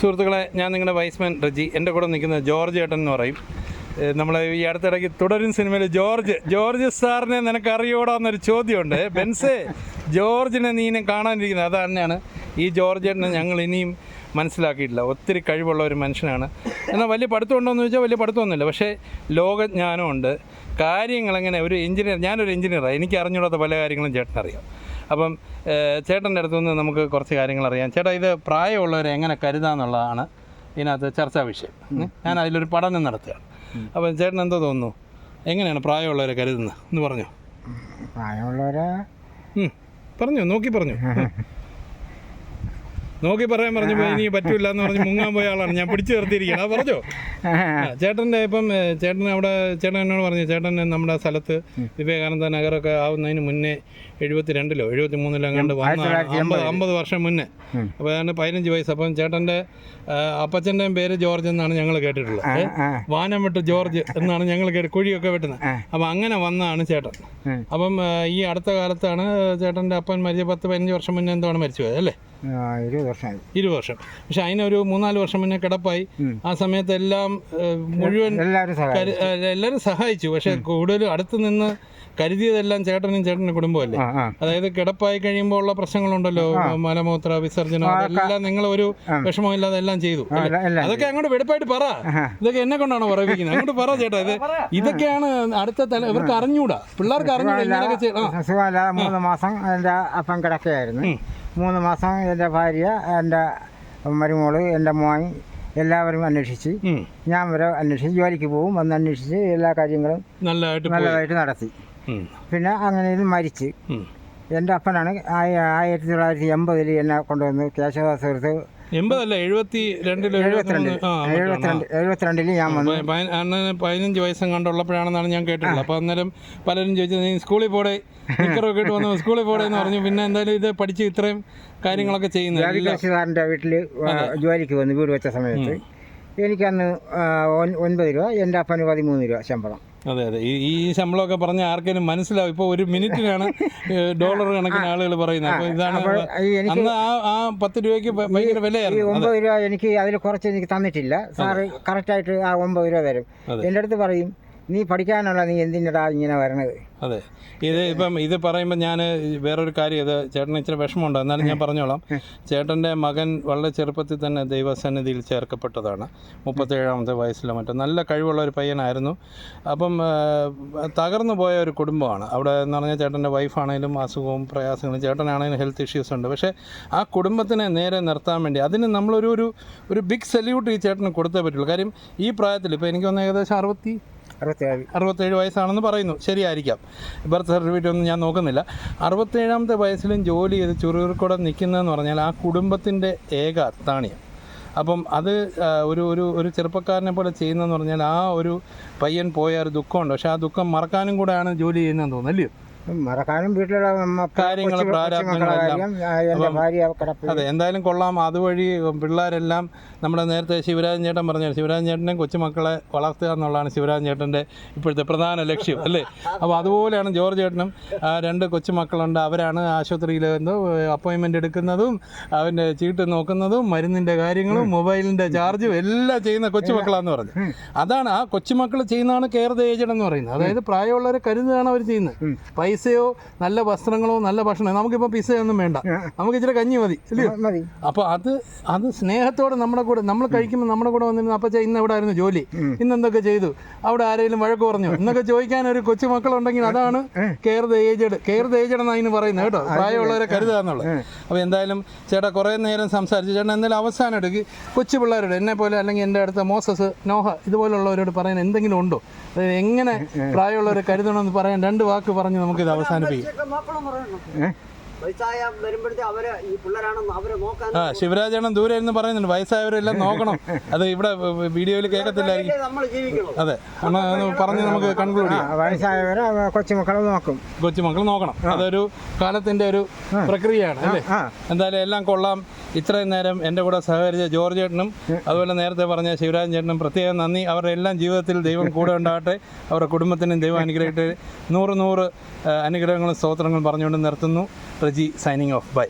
സുഹൃത്തുക്കളെ ഞാൻ നിങ്ങളുടെ വൈസ്മാൻ റജി. എന്റെ കൂടെ നിൽക്കുന്ന ജോർജ് ഏട്ടൻ എന്ന് പറയും. നമ്മൾ ഈ അടുത്തിടയ്ക്ക് തുടരും സിനിമയിൽ ജോർജ്. ജോർജ് സാറിനെ നിനക്ക് അറിയോടാന്നൊരു ചോദ്യമുണ്ട്. ബെൻസേ ജോർജിനെ നീ ഇനി കാണാനിരിക്കുന്നത് അത് തന്നെയാണ്. ഈ ജോർജ് ഏട്ടനെ ഞങ്ങൾ ഇനിയും മനസ്സിലാക്കിയിട്ടില്ല. ഒത്തിരി കഴിവുള്ള ഒരു മനുഷ്യനാണ്. എന്നാൽ വലിയ പഠിത്തം എന്ന് ചോദിച്ചാൽ വലിയ പഠിത്തമൊന്നുമില്ല. പക്ഷേ ലോകജ്ഞാനമുണ്ട്. കാര്യങ്ങളെങ്ങനെ? ഒരു എഞ്ചിനീയർ ഞാനൊരു എഞ്ചിനീയറാണ്. എനിക്ക് അറിഞ്ഞൂടാത്ത പല കാര്യങ്ങളും ചേട്ടനറിയാം. അപ്പം ചേട്ടന്റെ അടുത്തു നിന്ന് നമുക്ക് കുറച്ച് കാര്യങ്ങൾ അറിയാം. ചേട്ടാ ഇത് പ്രായമുള്ളവരെ എങ്ങനെ കരുതാന്നുള്ളതാണ് ഇതിനകത്ത് ചർച്ചാ വിഷയം. ഞാൻ അതിലൊരു പഠനം നടത്തുകയാണ്. അപ്പം ചേട്ടൻ എന്തോ തോന്നുന്നു? എങ്ങനെയാണ് പ്രായമുള്ളവരെ കരുതുന്നത് എന്ന് പറഞ്ഞു? പ്രായമുള്ളവരെ? പറഞ്ഞു നോക്കി പറഞ്ഞു. നോക്കി പറയാൻ പറഞ്ഞു ഇനി പറ്റൂല എന്ന് പറഞ്ഞ് മുങ്ങാൻ പോയ ആളാണ്. ഞാൻ പിടിച്ചു നിർത്തിയിരിക്കുന്നത് ആ പറഞ്ഞോ? ചേട്ടന്റെ ഇപ്പം ചേട്ടൻ അവിടെ ചേട്ടൻ എന്നോട് പറഞ്ഞു ചേട്ടൻ നമ്മുടെ സ്ഥലത്ത് വിവേകാനന്ദ നഗറൊക്കെ ആവുന്നതിന് മുന്നേ എഴുപത്തി രണ്ടിലോ എഴുപത്തി മൂന്നിലോ അങ്ങാണ്ട് വന്ന അമ്പത് വർഷം മുന്നേ. അപ്പോൾ ഏതാണ്ട് പതിനഞ്ച് വയസ്സ്. അപ്പം ചേട്ടന്റെ അപ്പച്ചന്റെയും പേര് ജോർജ് എന്നാണ് ഞങ്ങൾ കേട്ടിട്ടുള്ളത്. വാനം വിട്ട് ജോർജ് എന്നാണ് ഞങ്ങൾ കേട്ട് കുഴിയൊക്കെ വെട്ടുന്നത്. അപ്പം അങ്ങനെ വന്നതാണ് ചേട്ടൻ. അപ്പം ഈ അടുത്ത കാലത്താണ് ചേട്ടന്റെ അപ്പൻ മരിച്ച പത്ത് പതിനഞ്ച് വർഷം മുന്നേ എന്താണ് മരിച്ചു പോയത് അല്ലേ? ഇരു ഇരുപത് വർഷം. പക്ഷെ അതിനൊരു മൂന്നാൽ വർഷം മുന്നേ കിടപ്പായി. ആ സമയത്ത് എല്ലാം മുഴുവൻ എല്ലാവരും സഹായിച്ചു. പക്ഷെ കൂടുതലും അടുത്ത് നിന്ന് കരുതിയതെല്ലാം ചേട്ടനും ചേട്ടന്റെ കുടുംബമല്ലേ അതായത് കിടപ്പായി കഴിയുമ്പോൾ ഉള്ള പ്രശ്നങ്ങളുണ്ടല്ലോ മലമൂത്ര വിസർജനം എല്ലാം നിങ്ങൾ ഒരു വിഷമമില്ലാതെ എല്ലാം ചെയ്തു അതൊക്കെ അങ്ങോട്ട് വെടുപ്പായിട്ട് പറ. ഇതൊക്കെ എന്നെ കൊണ്ടാണ് പറയിപ്പിക്കുന്നത്? അങ്ങോട്ട് പറ ചേട്ടാ ഇത് ഇതൊക്കെയാണ് അടുത്ത തല ഇവർക്ക് അറിഞ്ഞൂടാ. പിള്ളേർക്ക് അറിഞ്ഞൂടാ മൂന്ന് മാസം എന്റെ അപ്പം കിടക്കുകയായിരുന്നു. മൂന്ന് മാസം എന്റെ ഭാര്യ എന്റെ മരുമോൾ എന്റെ മോൻ എല്ലാവരും അന്വേഷിച്ച് ഞാൻ വരെ അന്വേഷിച്ച് ജോലിക്ക് പോകും വന്ന് അന്വേഷിച്ച് എല്ലാ കാര്യങ്ങളും നല്ലതായിട്ട് നടത്തി. പിന്നെ അങ്ങനെ ഇത് മരിച്ച്. എന്റെ അപ്പനാണ് ആയ- ആയിരത്തി തൊള്ളായിരത്തി എൺപതിൽ എന്നെ കൊണ്ടുവന്ന് കേശവദാസ് എടുത്ത് എൺപതല്ല എഴുപത്തി രണ്ടിലോ ഞാൻ വന്നു. അണ്ണന് പതിനഞ്ച് വയസ്സും കണ്ടുള്ളപ്പോഴാണെന്നാണ് ഞാൻ കേട്ടിട്ടുള്ളത്. അപ്പോൾ അന്നേരം പലരും ചോദിച്ചത് നീ സ്കൂളിൽ പോടെ? നിക്കറൊക്കെ ഇട്ട് വന്നു? സ്കൂളിൽ പോടെ? എന്ന് പറഞ്ഞു. പിന്നെ എന്തായാലും ഇത് പഠിച്ച് ഇത്രയും കാര്യങ്ങളൊക്കെ ചെയ്യുന്നത് വീട്ടിൽ വീട്ടിൽ ജോലിക്ക് വന്നു വീട് വെച്ച സമയത്ത് എനിക്കന്ന് ഒൻപത് രൂപ എന്റെ അപ്പന് പതിമൂന്ന് രൂപ ശമ്പളം. അതെ അതെ. ഈ ഈ ശമ്പളമൊക്കെ പറഞ്ഞ ആർക്കെങ്കിലും മനസ്സിലാവും. ഇപ്പോൾ ഒരു മിനിറ്റിനാണ് ഡോളർ കണക്കിന് ആളുകൾ പറയുന്നത്. അപ്പോൾ ഇതാണ് അന്ന് ആ ആ പത്ത് രൂപയ്ക്ക് ഭയങ്കര ഈ വിലയായിരുന്നു ഒമ്പത് രൂപ എനിക്ക് അതിൽ കുറച്ച് എനിക്ക് തന്നിട്ടില്ല. സാറ് കറക്റ്റായിട്ട് ആ ഒമ്പത് രൂപ തരും. എന്റെ അടുത്ത് പറയും നീ പഠിക്കാനുള്ള നീ എന്തിനടാ ഇങ്ങനെ വരണത്? അതെ. ഇത് ഇപ്പം ഇത് പറയുമ്പോൾ ഞാൻ വേറൊരു കാര്യം ഇത് ചേട്ടന് ഇച്ചിരി വിഷമമുണ്ട്. എന്നാലും ഞാൻ പറഞ്ഞോളാം. ചേട്ടന്റെ മകൻ വളരെ ചെറുപ്പത്തിൽ തന്നെ ദൈവസന്നിധിയിൽ ചേർക്കപ്പെട്ടതാണ്. മുപ്പത്തേഴാമത്തെ വയസ്സിലോ മറ്റോ. നല്ല കഴിവുള്ള ഒരു പയ്യനായിരുന്നു. അപ്പം തകർന്നു പോയ ഒരു കുടുംബമാണ്. അവിടെ എന്ന് പറഞ്ഞാൽ ചേട്ടന്റെ വൈഫാണേലും അസുഖവും പ്രയാസങ്ങളും ചേട്ടനാണേലും ഹെൽത്ത് ഇഷ്യൂസ് ഉണ്ട്. പക്ഷേ ആ കുടുംബത്തിനെ നേരെ നിർത്താൻ വേണ്ടി അതിന് നമ്മളൊരു ഒരു ഒരു ബിഗ് സല്യൂട്ട് ഈ ചേട്ടന് കൊടുത്തേ പറ്റുള്ളൂ. കാര്യം ഈ പ്രായത്തിൽ ഇപ്പോൾ എനിക്ക് തോന്നുന്നു ഏകദേശം അറുപത്തി അറുപത്തേഴ്. വയസ്സാണെന്ന് പറയുന്നു. ശരിയായിരിക്കാം. ബർത്ത് സർട്ടിഫിക്കറ്റ് ഒന്നും ഞാൻ നോക്കുന്നില്ല. അറുപത്തേഴാമത്തെ വയസ്സിലും ജോലി ചെയ്ത് ചുറുകൂടെ നിൽക്കുന്നതെന്ന് പറഞ്ഞാൽ ആ കുടുംബത്തിന്റെ ഏക അത്താണിയാണ് അപ്പം അത് ഒരു ഒരു ഒരു ചെറുപ്പക്കാരനെ പോലെ ചെയ്യുന്നതെന്ന് പറഞ്ഞാൽ ആ ഒരു പയ്യൻ പോയ ഒരു ദുഃഖമുണ്ട്. പക്ഷേ ആ ദുഃഖം മറക്കാനും കൂടെയാണ് ജോലി ചെയ്യുന്നതെന്ന് തോന്നുന്നു അല്ലയോ? മറക്കാനും വീട്ടിലുള്ള കാര്യങ്ങൾ, പ്രാരാബ്ദങ്ങളെല്ലാം. അതെ എന്തായാലും കൊള്ളാം. അതുവഴി പിള്ളേരെല്ലാം നമ്മുടെ നേരത്തെ ശിവരാജൻ ചേട്ടൻ പറഞ്ഞു ശിവരാജൻ ചേട്ടനെ കൊച്ചുമക്കളെ വളർത്തുക എന്നുള്ളതാണ് ശിവരാജൻ ചേട്ടന്റെ ഇപ്പോഴത്തെ പ്രധാന ലക്ഷ്യം അല്ലേ? അപ്പോൾ അതുപോലെയാണ് ജോർജ് ചേട്ടനും ആ, രണ്ട് കൊച്ചുമക്കളുണ്ട്. അവരാണ് ആശുപത്രിയിൽ എന്തോ അപ്പോയിൻമെന്റ് എടുക്കുന്നതും അവന്റെ ചീട്ട് നോക്കുന്നതും മരുന്നിന്റെ കാര്യങ്ങളും മൊബൈലിന്റെ ചാർജും എല്ലാം ചെയ്യുന്ന കൊച്ചുമക്കളാന്ന് പറഞ്ഞു. അതാണ് ആ കൊച്ചുമക്കൾ ചെയ്യുന്നതാണ് കെയർ ദ ഏജഡ് എന്ന് പറയുന്നത്. അതായത് പ്രായമുള്ളവരെ കരുതുകയാണ് അവർ ചെയ്യുന്നത്. പൈസയോ നല്ല വസ്ത്രങ്ങളോ നല്ല ഭക്ഷണമോ? നമുക്കിപ്പോൾ പിസയൊന്നും വേണ്ട. നമുക്ക് ഇച്ചിരി കഞ്ഞി മതി അല്ലയോ അപ്പോൾ അത് അത് സ്നേഹത്തോടെ നമ്മുടെ കൂടെ നമ്മൾ കഴിക്കുമ്പോൾ നമ്മുടെ കൂടെ വന്നിരുന്നു അപ്പച്ച ഇന്ന് എവിടെ ആയിരുന്നു ജോലി? ഇന്ന് എന്തൊക്കെ ചെയ്തു? അവിടെ ആരെങ്കിലും വഴക്ക് പറഞ്ഞു? എന്നൊക്കെ ചോദിക്കാൻ ഒരു കൊച്ചു മക്കളുണ്ടെങ്കിൽ അതാണ് care the aged care the aged എന്നാണ് അതിന് പറയുന്നത് കേട്ടോ. പ്രായമുള്ളവരെ കരുതുക എന്നുള്ളത്. അപ്പോൾ എന്തായാലും ചേട്ടാ കുറേ നേരം സംസാരിച്ചു. ചേട്ടൻ എന്തായാലും അവസാനം എടുക്കി. കൊച്ചു പിള്ളേരോട് എന്നെ പോലെ അല്ലെങ്കിൽ എന്റെ അടുത്ത മോസസ് നോഹ ഇതുപോലുള്ളവരോട് പറയാൻ എന്തെങ്കിലും ഉണ്ടോ? അതായത് എങ്ങനെ പ്രായമുള്ളവരെ കരുതണമെന്ന് പറയാൻ രണ്ട് വാക്ക് പറഞ്ഞ് നമുക്കിത് അവസാനിപ്പിക്കും. ആ ശിവരാജേട്ടൻ ദൂരെ ഇരുന്ന് പറയുന്നുണ്ട്. വയസ്സായവരെല്ലാം നോക്കണം. അത് ഇവിടെ വീഡിയോയിൽ കേൾക്കത്തില്ലായിരിക്കും. നമ്മൾ ജീവിക്കണം. അതെ. പറഞ്ഞ് നമുക്ക് കൺക്ലൂഡ് ചെയ്യാം. വയസ്സായവരെ കൊച്ചുമക്കളെ നോക്കും. കൊച്ചുമക്കൾ നോക്കണം. അതൊരു കാലത്തിന്റെ ഒരു പ്രക്രിയയാണ് അല്ലേ? എന്തായാലും എല്ലാം കൊള്ളാം. ഇത്രയും നേരം എന്റെ കൂടെ സഹകരിച്ച ജോർജ് ചേട്ടനും അതുപോലെ നേരത്തെ പറഞ്ഞ ശിവരാജൻ ചേട്ടനും പ്രത്യേകം നന്ദി. അവരുടെ എല്ലാം ജീവിതത്തിൽ ദൈവം കൂടെ ഉണ്ടാകട്ടെ. അവരുടെ കുടുംബത്തിനും ദൈവം അനുഗ്രഹിക്കട്ടെ. നൂറ് നൂറ് അനുഗ്രഹങ്ങളും സ്തോത്രങ്ങളും പറഞ്ഞുകൊണ്ട് നിർത്തുന്നു. Reji signing off. ബൈ.